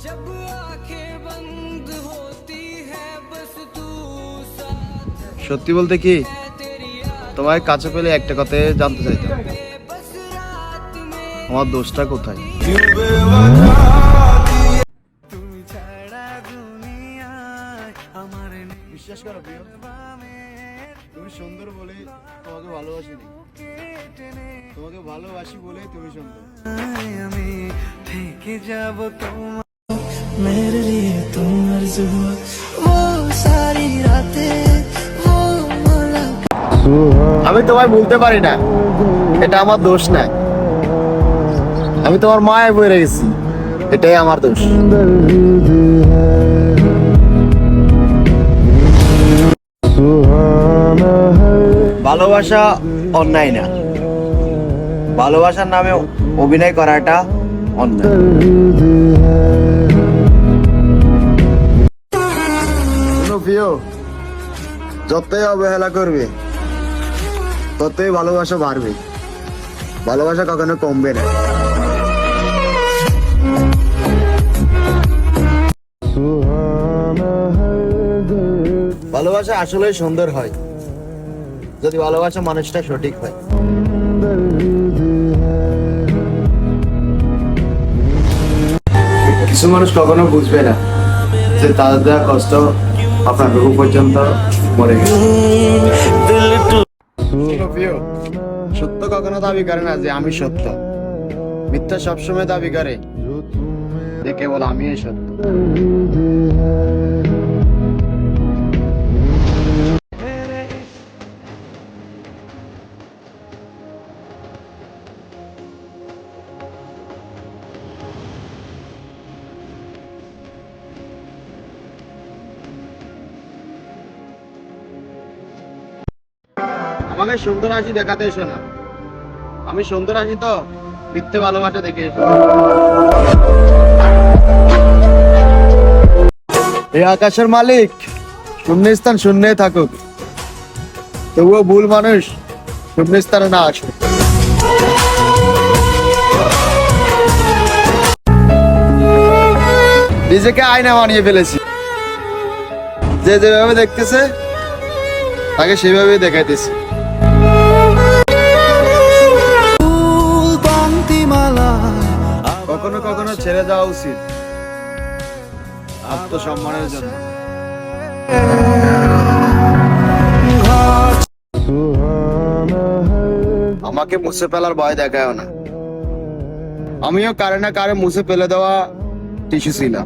जब आंखें बंद होती है बस तू साथ সত্যি বলতে কি है तेरी তোমার কাছে পেলে একটা কথাই জানতে চাইতাম यादें बस रात में আমার দোষটা কোথায় তুমি ছাড়া দুনিয়ায় আমার নেই বিশ্বাস করো প্রিয় তুমি সুন্দর বলে তোমাকে ভালোবাসি নি তোমাকে ভালোবাসি বলেই তুমি সুন্দর আমি থেকে যাব তোমার मेरे लिए तुम अर्ज हुआ वो सारी रातें वो मुलाकात আমি তোমায় বলতে পারি না এটা আমার দোষ না আমি তোমার মায়ে বয়ে গেছি এটাই আমার দোষ ভালোবাসা অন্যায় না ভালোবাসার নামে অভিনয় করাটা অন্যায় যতই অবহেলা করবে, ততই ভালোবাসা বাড়বে। ভালোবাসা কখনো কমবে না। ভালোবাসা আসলে সুন্দর হয়, যদি ভালোবাসা মানুষটা সঠিক হয়। কিছু মানুষ কখনো বুঝবে না যে তাদের দেওয়া কষ্ট আপনার পর্যন্ত সত্য কখনো দাবি করে না যে আমি সত্য। মিথ্যা সবসময় দাবি করে কেবল আমি সত্য। আমাকে সুন্দর হাসি দেখাতে এসো না। আমি সুন্দর হাসি তো মিথ্যে ভালোবাসা দেখে এসো। এই আকাশের মালিক শূন্যস্থান শূন্য থাকুক। তবুও ভুল মানুষ শূন্যস্থানে না আসুক। নিজেকে আয়না বানিয়ে ফেলেছি। যে যেভাবে দেখতেছে, তাকে সেভাবেই দেখাইতেছি। ছেড়ে দেওয়া উচিত। আত্মসম্মানের জন্য। আমাকে মুছে ফেলার ভয় দেখায় না। আমিও কারে না কারে মুছে ফেলে দেওয়া টিস্যু ছিলাম